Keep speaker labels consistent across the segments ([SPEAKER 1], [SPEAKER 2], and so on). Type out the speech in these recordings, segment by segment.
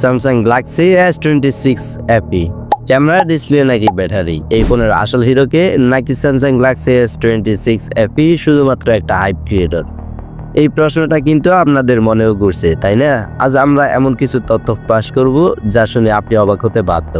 [SPEAKER 1] Samsung Galaxy S twenty six Appy camera display নাকি battery এই ফোনের আসল হিরোকে নাকি Samsung Galaxy S twenty six Appy শুধুমাত্র একটা হাইপ ক্রিয়েটর এই প্রশ্নটা কিন্তু আপনাদের মনেও ঘুরছে, তাই না? আজ আমরা এমন কিছু তথ্য পাশ করব যা শুনে আপনি অবাক হতে বাধ্য।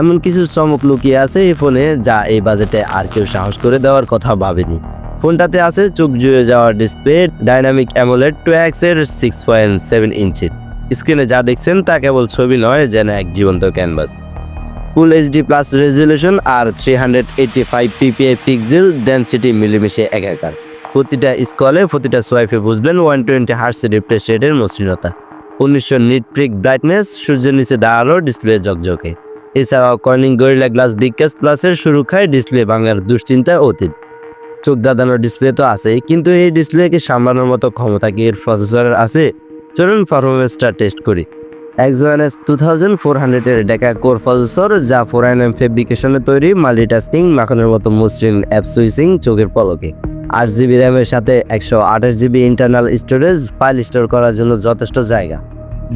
[SPEAKER 1] এমন কিছু চমক লুকিয়ে আছে এই ফোনে যা এই বাজেটে আর কেউ সাহস করে দেওয়ার কথা ভাবেনি। ফোনটাতে আছে চোখ জুড়ে যাওয়ার ডিসপ্লে ডাইনামিক অ্যামোলেড টু এক্সের সিক্স পয়েন্ট সেভেন ইঞ্চির স্ক্রিনে যা দেখছেন তা কেবল ছবি নয়, যেন এক জীবন্ত canvas. Full HD plus resolution আর three hundred eighty five PPI pixel density মিলিমিশে একাকার। প্রতিটা স্কলে প্রতিটা সোয়াইফে বুঝবেন ওয়ান টোয়েন্টি হার্স রিফ্রেশ রেটের মসৃণতা। উনিশশো নিট প্রিক ব্রাইটনেস সূর্যের নিচে দাঁড়ানো ডিসপ্লে ঝকঝকে। এছাড়াও কর্নিং গরিলা গ্লাস বিকাশ প্লাসের সুরক্ষায় ডিসপ্লে ভাঙার দুশ্চিন্তা অতীত। চোখ দাদানোর ডিসপ্লে তো আছেই, কিন্তু এই ডিসপ্লেকে সামলানোর মতো ক্ষমতা কি এর প্রসেসরের আছে? চলুন পারফরমেন্সটা টেস্ট করি। এক্সওয়ানএস টু থাউজেন্ড ফোর হান্ড্রেডের ডেকা কোর প্রসেসর যা ফোর এম ফেব্রিকেশনে তৈরি মাল্টিটাস্কিং মাখনের মতো মসৃণ অ্যাপ সুইচিং চোখের পলকে। আট জিবি র্যামের সাথে একশো আঠাশ GB internal storage file store করার জন্য যথেষ্ট জায়গা।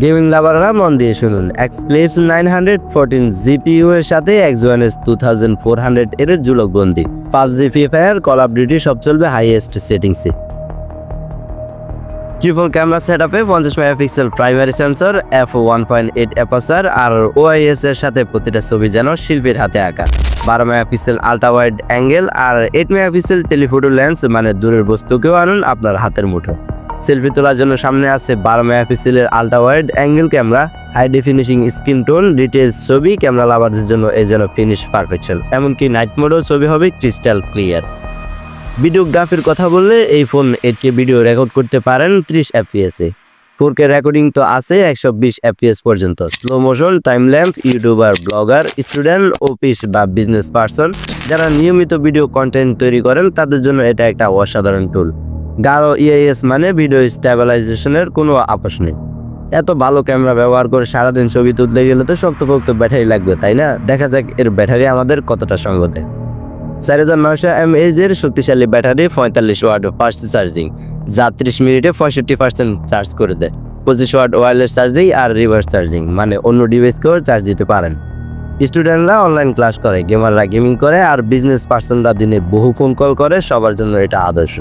[SPEAKER 1] গেমিং লাভাররা মন দিয়ে শুনুন। Xclipse nine hundred fourteen GPU এর সাথে Exynos two thousand four hundred এর জুলকবন্দি PUBG free fire call of duty সব চলবে হাইয়েস্ট সেটিংসে ট্রিপল ক্যামেরা সেট আপে পঞ্চাশ megapixel primary sensor F one point eight aperture আর ওআইএস এর সাথে প্রতিটা ছবি যেন শিল্পীর হাতে আঁকা। বারো মেগাপিক্সেল আলট্রা ওয়াইড অ্যাঙ্গেল আর এইট মেগাপিক্সেল টেলিফোটো লেন্স মানে দূরের বস্তুকেও আনুন আপনার হাতের মুঠো। সেলফি তোলার জন্য সামনে আছে বারো মেগাপিক্সেলের ultra wide angle camera high ডেফিনিশিং screen tone details ছবি ক্যামেরা লাভারদের জন্য এই যেন ফিনিশ পারফেকশন এমনকি নাইট মোডও ছবি হবে ক্রিস্টাল ক্লিয়ার ভিডিওগ্রাফির কথা বললে এই ফোন এটকে ভিডিও রেকর্ড করতে পারেন ত্রিশ এফপিএসে ফোর কে রেকর্ডিং তো আছে একশো বিশ এফপিএস পর্যন্ত। স্লো মোশন টাইম ল্যাম্প ইউটিউবার ব্লগার স্টুডেন্ট অফিস বা বিজনেস পার্সন যারা নিয়মিত ভিডিও কন্টেন্ট তৈরি করেন তাদের জন্য এটা একটা অসাধারণ টুল গাঢ় ইআইএস মানে ভিডিও স্টেবিলাইজেশনের কোনো আপোষ নেই। এত ভালো ক্যামেরা ব্যবহার করে সারাদিন ছবি তুলতে গেলে তো শক্তপোক্ত ব্যাটারি লাগবে, তাই না? দেখা যাক এর ব্যাটারি আমাদের কতটা সঙ্গ দেয় চার হাজার নয়শো এম এর শক্তিশালী ব্যাটারি, পঁয়তাল্লিশ ওয়াট ফাস্ট চার্জিং। যা ত্রিশ মিনিটে পঁয়ষট্টি পার্সেন্ট চার্জ করে দেয়। পঁচিশ ওয়াট ওয়্যারলেস চার্জিং আর রিভার্স চার্জিং মানে অন্য ডিভাইসকেও চার্জ দিতে পারেন। স্টুডেন্টরা অনলাইন ক্লাস করে গেমাররা গেমিং করে আর বিজনেস পার্সনরা দিনে বহু ফোন কল করে, সবার জন্য এটা আদর্শ।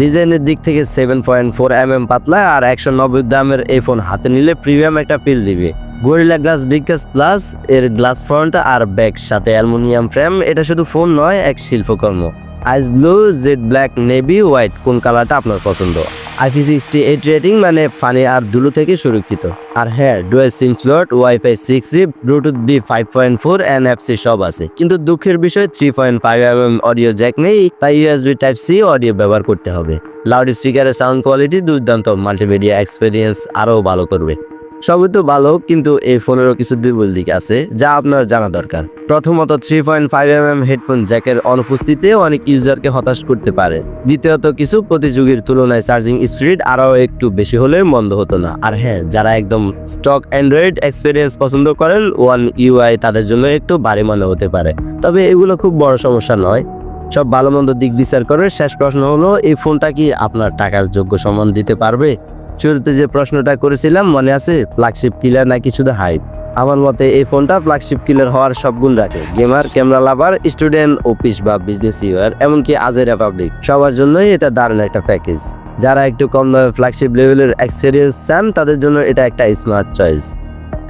[SPEAKER 1] ডিজাইনের দিক থেকে seven point four M M পাতলা আর একশো নব্বই গ্রামের এই ফোন হাতে নিলে প্রিমিয়াম একটা পিল দিবে। গরিলা গ্লাস বিকাস প্লাস এর গ্লাস ফ্রন্ট আর ব্যাক সাথে অ্যালুমিনিয়াম ফ্রেম। এটা শুধু ফোন নয়, এক শিল্পকর্ম। Ice blue, jade black, navy, white, কোন কালারটা আপনার পছন্দ? আইপি সিক্সটি এইট রেটিং মানে ফানি আর দুলু থেকে সুরক্ষিত। আর হ্যাঁ dual SIM slot wifi six G Bluetooth V five point four, N F C সব আছে। কিন্তু দুঃখের বিষয়, three point five M audio jack নেই, তাই ইউএসবি টাইপ সি অডিও ব্যবহার করতে হবে। লাউড স্পিকারের সাউন্ড কোয়ালিটি দুর্দান্ত, মাল্টিমিডিয়া এক্সপিরিয়েন্স আরও ভালো করবে। সবই তো ভালো, কিন্তু এই ফোনেরও কিছু দুর্বল দিক আছে, যা আপনার জানা দরকার। প্রথমত three point five M M headphone জ্যাকের অনুপস্থিতিতে অনেক ইউজারকে হতাশ করতে পারে। দ্বিতীয়ত, কিছু প্রতিযোগীর তুলনায় চার্জিং স্পিড আরও একটু বেশি হলে মন্দ হতো না। আর হ্যাঁ যারা একদম স্টক অ্যান্ড্রয়েড এক্সপিরিয়েন্স পছন্দ করেন, ওয়ান ইউআই তাদের জন্য একটু ভারী মনে হতে পারে। তবে এগুলো খুব বড় সমস্যা নয়। সব ভালো মন্দ দিক বিচার করে শেষ প্রশ্ন হলো, এই ফোনটা কি আপনার টাকার যোগ্য সম্মান দিতে পারবে? শুরুতে যে প্রশ্নটা করেছিলাম, মনে আছে? ফ্ল্যাগশিপ কিলার নাকি শুধু হাইপ আমার মতে এই ফোনটা ফ্লাগশিপ কিলার হওয়ার সব গুণ রাখে। Gamer camera lover student office বা বিজনেস ইউয়ার এমনকি আজেরা পাবলিক সবার জন্যই এটা দারুণ একটা প্যাকেজ যারা একটু কম দামে ফ্ল্যাগশিপ লেভেলের এক্সপিরিয়েন্স চান, তাদের জন্য এটা একটা স্মার্ট চয়েস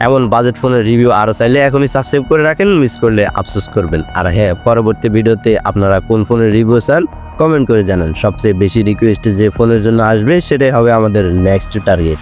[SPEAKER 1] এমন বাজেট ফোনের রিভিউ আরও চাইলে এখনই সাবস্ক্রাইব করে রাখেন মিস করলে আফসোস করবেন। আর হ্যাঁ পরবর্তী ভিডিওতে আপনারা কোন ফোনের রিভিউ চান কমেন্ট করে জানান। সবচেয়ে বেশি রিকোয়েস্ট যে ফোনের জন্য আসবে, সেটাই হবে আমাদের নেক্সট টার্গেট